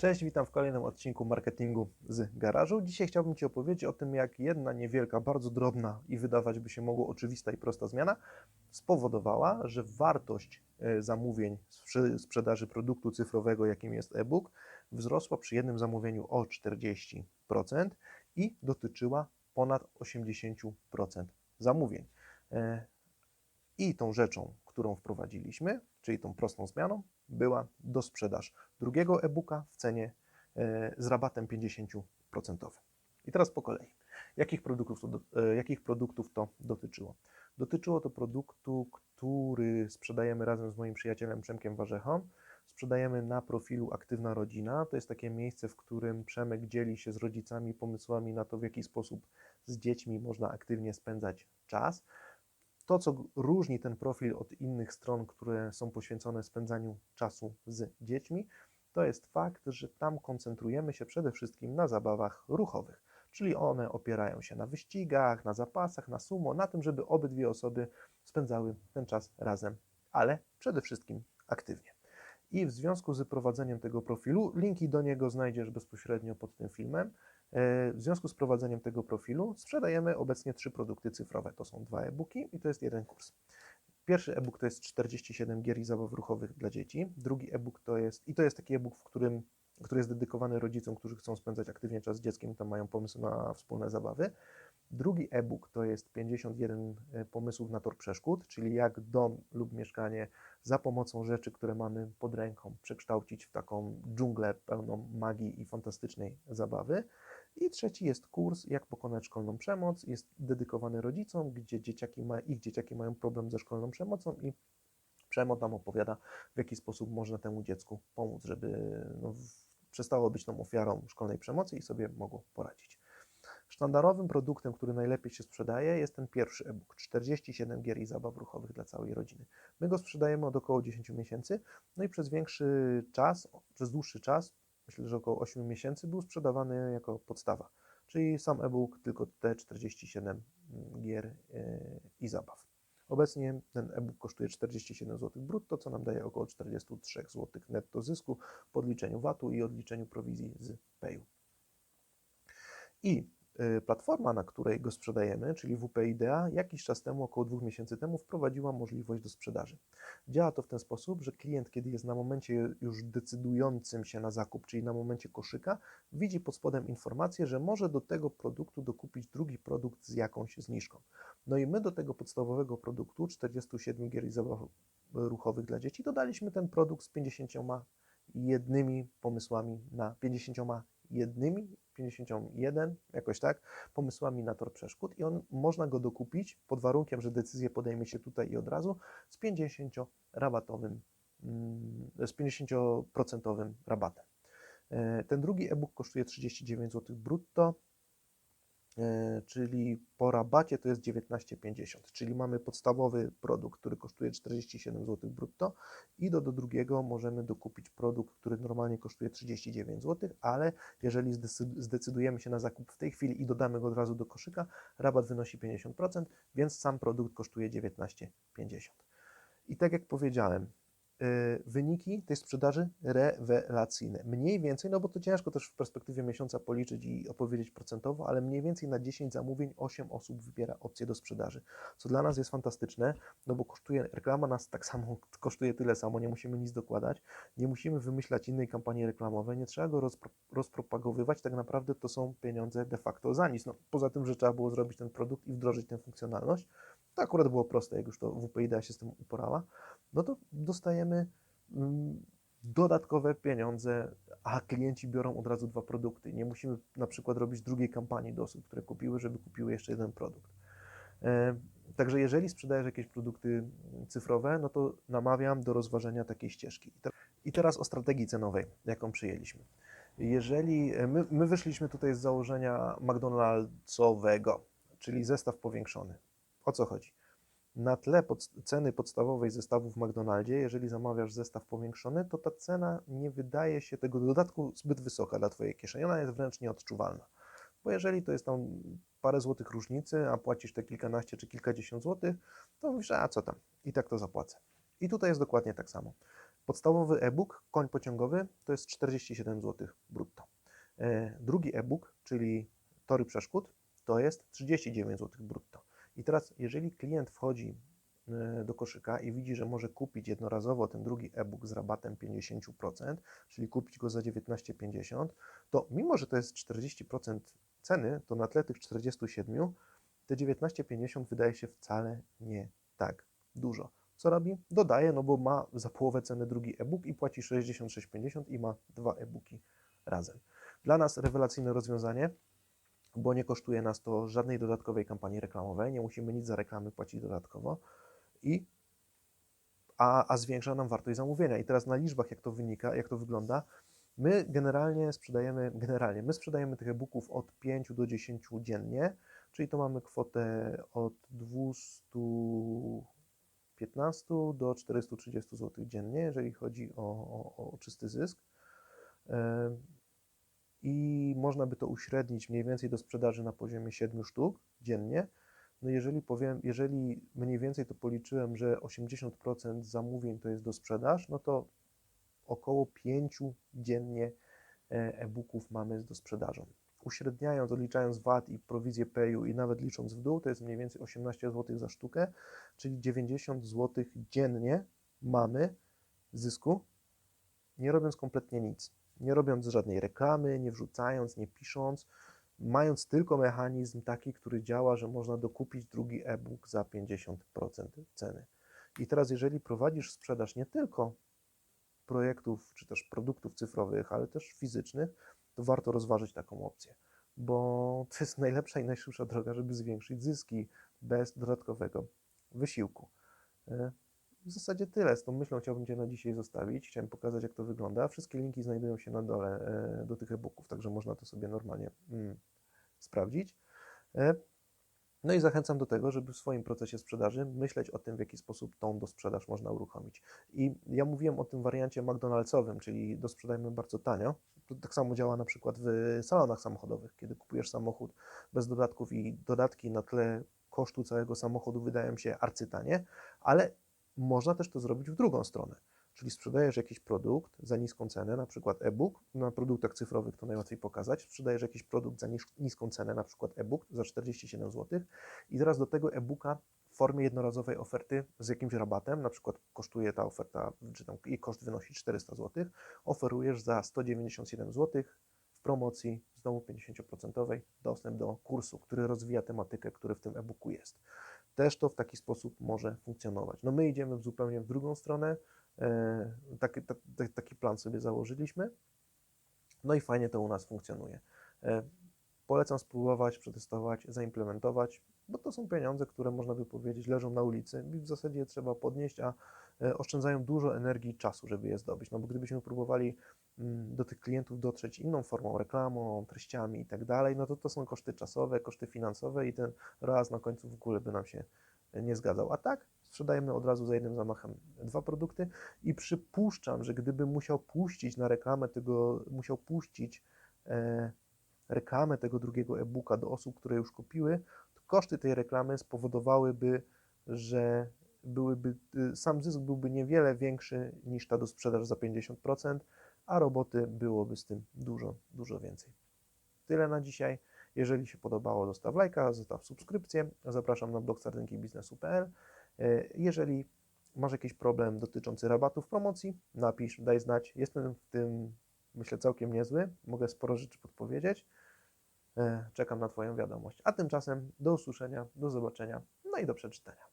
Cześć, witam w kolejnym odcinku marketingu z garażu. Dzisiaj chciałbym Ci opowiedzieć o tym, jak jedna niewielka, bardzo drobna i wydawać by się mogło oczywista i prosta zmiana spowodowała, że wartość e, zamówień przy sprzedaży produktu cyfrowego, jakim jest e-book, wzrosła przy jednym zamówieniu o 40% i dotyczyła ponad 80% zamówień. I tą rzeczą, którą wprowadziliśmy, czyli tą prostą zmianą, była do sprzedaż drugiego e-booka w cenie e, z rabatem 50%. I teraz po kolei. Jakich produktów to, e, jakich produktów to dotyczyło? Dotyczyło to produktu, który sprzedajemy razem z moim przyjacielem Przemkiem Warzechą. Sprzedajemy na profilu Aktywna Rodzina. To jest takie miejsce, w którym Przemek dzieli się z rodzicami pomysłami na to, w jaki sposób z dziećmi można aktywnie spędzać czas. To, co różni ten profil od innych stron, które są poświęcone spędzaniu czasu z dziećmi, to jest fakt, że tam koncentrujemy się przede wszystkim na zabawach ruchowych, czyli one opierają się na wyścigach, na zapasach, na sumo, na tym, żeby obydwie osoby spędzały ten czas razem, ale przede wszystkim aktywnie. I w związku z prowadzeniem tego profilu, linki do niego znajdziesz bezpośrednio pod tym filmem. E, W związku z prowadzeniem tego profilu sprzedajemy obecnie trzy produkty cyfrowe. To są dwa e-booki i to jest jeden kurs. Pierwszy e-book to jest 47 gier i zabaw ruchowych dla dzieci. Drugi e-book to jest, i to jest taki e-book, w którym, który jest dedykowany rodzicom, którzy chcą spędzać aktywnie czas z dzieckiem, tam mają pomysł na wspólne zabawy. Drugi e-book to jest 51 pomysłów na tor przeszkód, czyli jak dom lub mieszkanie za pomocą rzeczy, które mamy pod ręką, przekształcić w taką dżunglę pełną magii i fantastycznej zabawy. I trzeci jest kurs, jak pokonać szkolną przemoc. Jest dedykowany rodzicom, gdzie dzieciaki ma, ich dzieciaki mają problem ze szkolną przemocą i Przemoc nam opowiada, w jaki sposób można temu dziecku pomóc, żeby no, przestało być tą ofiarą szkolnej przemocy i sobie mogło poradzić. Sztandarowym produktem, który najlepiej się sprzedaje, jest ten pierwszy e-book 47 gier i zabaw ruchowych dla całej rodziny. My go sprzedajemy od około 10 miesięcy, no i przez większy czas, przez dłuższy czas, myślę, że około 8 miesięcy, był sprzedawany jako podstawa, czyli sam e-book, tylko te 47 gier yy, i zabaw. Obecnie ten e-book kosztuje 47 zł brutto, co nam daje około 43 zł netto zysku po odliczeniu VAT-u i odliczeniu prowizji z Payu. I platforma, na której go sprzedajemy, czyli WP Idea, jakiś czas temu, około dwóch miesięcy temu, wprowadziła możliwość do sprzedaży. Działa to w ten sposób, że klient, kiedy jest na momencie już decydującym się na zakup, czyli na momencie koszyka, widzi pod spodem informację, że może do tego produktu dokupić drugi produkt z jakąś zniżką. No i my do tego podstawowego produktu 47 gier i zabaw ruchowych dla dzieci dodaliśmy ten produkt z 51 pomysłami na 51, 51, jakoś tak, pomysłami na tor przeszkód i on można go dokupić pod warunkiem, że decyzję podejmie się tutaj i od razu z 50 rabatowym, mm, z 50% rabatem. E, Ten drugi e-book kosztuje 39 zł brutto, czyli po rabacie to jest 19,50, czyli mamy podstawowy produkt, który kosztuje 47 zł brutto i do, do drugiego możemy dokupić produkt, który normalnie kosztuje 39 zł, ale jeżeli zdecy- zdecydujemy się na zakup w tej chwili i dodamy go od razu do koszyka, rabat wynosi 50%, więc sam produkt kosztuje 19,50. I tak jak powiedziałem, wyniki tej sprzedaży rewelacyjne. Mniej więcej, no bo to ciężko też w perspektywie miesiąca policzyć i opowiedzieć procentowo, ale mniej więcej na 10 zamówień 8 osób wybiera opcję do sprzedaży, co dla nas jest fantastyczne, no bo kosztuje, reklama nas tak samo kosztuje tyle samo, nie musimy nic dokładać, nie musimy wymyślać innej kampanii reklamowej, nie trzeba go rozpro, rozpropagowywać, tak naprawdę to są pieniądze de facto za nic. No, poza tym, że trzeba było zrobić ten produkt i wdrożyć tę funkcjonalność, to akurat było proste, jak już to WP Idea się z tym uporała, no to dostajemy mm, dodatkowe pieniądze, a klienci biorą od razu dwa produkty. Nie musimy na przykład robić drugiej kampanii do osób, które kupiły, żeby kupiły jeszcze jeden produkt. E, Także jeżeli sprzedajesz jakieś produkty cyfrowe, no to namawiam do rozważenia takiej ścieżki. I te- I teraz o strategii cenowej, jaką przyjęliśmy. Jeżeli e, my, my wyszliśmy tutaj z założenia McDonald'sowego, czyli zestaw powiększony. O co chodzi? Na tle pod, ceny podstawowej zestawu w McDonaldzie, jeżeli zamawiasz zestaw powiększony, to ta cena nie wydaje się tego dodatku zbyt wysoka dla Twojej kieszeni. Ona jest wręcz nieodczuwalna. Bo jeżeli to jest tam parę złotych różnicy, a płacisz te kilkanaście czy kilkadziesiąt złotych, to mówisz, a co tam, i tak to zapłacę. I tutaj jest dokładnie tak samo. Podstawowy e-book, koń pociągowy, to jest 47 zł brutto. E, Drugi e-book, czyli Tory Przeszkód, to jest 39 zł brutto. I teraz, jeżeli klient wchodzi e, do koszyka i widzi, że może kupić jednorazowo ten drugi e-book z rabatem 50%, czyli kupić go za 19,50, to mimo, że to jest 40% ceny, to na tle tych 47 te 19,50 wydaje się wcale nie tak dużo. Co robi? Dodaje, no bo ma za połowę ceny drugi e-book i płaci 66,50 i ma dwa e-booki razem. Dla nas rewelacyjne rozwiązanie, bo nie kosztuje nas to żadnej dodatkowej kampanii reklamowej, nie musimy nic za reklamy płacić dodatkowo i a, a zwiększa nam wartość zamówienia. I teraz na liczbach, jak to wynika, jak to wygląda, my generalnie sprzedajemy, generalnie, my sprzedajemy tych e-booków od 5 do 10 dziennie, czyli to mamy kwotę od 215 do 430 zł dziennie, jeżeli chodzi o, o, o czysty zysk. I można by to uśrednić mniej więcej do sprzedaży na poziomie 7 sztuk dziennie. No jeżeli powiem, jeżeli mniej więcej to policzyłem, że 80% zamówień to jest do sprzedaż, no to około 5 dziennie e, e-booków mamy do sprzedaży. Uśredniając, odliczając VAT i prowizję payu i nawet licząc w dół, to jest mniej więcej 18 zł za sztukę, czyli 90 zł dziennie mamy zysku, nie robiąc kompletnie nic. Nie robiąc żadnej reklamy, nie wrzucając, nie pisząc, mając tylko mechanizm taki, który działa, że można dokupić drugi e-book za 50% ceny. I teraz, jeżeli prowadzisz sprzedaż nie tylko projektów czy też produktów cyfrowych, ale też fizycznych, to warto rozważyć taką opcję, bo to jest najlepsza i najszybsza droga, żeby zwiększyć zyski bez dodatkowego wysiłku. W zasadzie tyle. Z tą myślą chciałbym Cię na dzisiaj zostawić. Chciałem pokazać, jak to wygląda. Wszystkie linki znajdują się na dole e, do tych e-booków, także można to sobie normalnie mm, sprawdzić. E, No i zachęcam do tego, żeby w swoim procesie sprzedaży myśleć o tym, w jaki sposób tą dosprzedaż można uruchomić. I ja mówiłem o tym wariancie McDonald'sowym, czyli dosprzedajmy bardzo tanio. To tak samo działa na przykład w salonach samochodowych, kiedy kupujesz samochód bez dodatków i dodatki na tle kosztu całego samochodu wydają się arcytanie, ale można też to zrobić w drugą stronę. Czyli sprzedajesz jakiś produkt za niską cenę, na przykład e-book, na produktach cyfrowych to najłatwiej pokazać, sprzedajesz jakiś produkt za niską cenę, na przykład e-book za 47 zł i teraz do tego e-booka w formie jednorazowej oferty z jakimś rabatem, na przykład kosztuje ta oferta, czy tam jej koszt wynosi 400 zł, oferujesz za 197 zł w promocji, znowu 50% dostęp do kursu, który rozwija tematykę, który w tym e-booku jest. Też to w taki sposób może funkcjonować. No my idziemy w zupełnie w drugą stronę, e, taki, ta- ta- taki plan sobie założyliśmy, no i fajnie to u nas funkcjonuje. E, Polecam spróbować, przetestować, zaimplementować, bo to są pieniądze, które można by powiedzieć leżą na ulicy i w zasadzie je trzeba podnieść, a e, oszczędzają dużo energii i czasu, żeby je zdobyć. No bo gdybyśmy próbowali do tych klientów dotrzeć inną formą, reklamą, treściami i tak dalej, no to to są koszty czasowe, koszty finansowe i ten raz na końcu w ogóle by nam się nie zgadzał. A tak sprzedajemy od razu za jednym zamachem dwa produkty i przypuszczam, że gdybym musiał puścić na reklamę tego, musiał puścić e, reklamę tego drugiego e-booka do osób, które już kupiły, to koszty tej reklamy spowodowałyby, że byłyby, y, sam zysk byłby niewiele większy niż ta dosprzedaż za 50%, a roboty byłoby z tym dużo, dużo więcej. Tyle na dzisiaj. Jeżeli się podobało, zostaw lajka, zostaw subskrypcję. Zapraszam na blog sardynkiebiznesu.pl. E, Jeżeli masz jakiś problem dotyczący rabatów, promocji, napisz, daj znać. Jestem w tym, myślę, całkiem niezły. Mogę sporo rzeczy podpowiedzieć. E, Czekam na Twoją wiadomość. A tymczasem do usłyszenia, do zobaczenia, no i do przeczytania.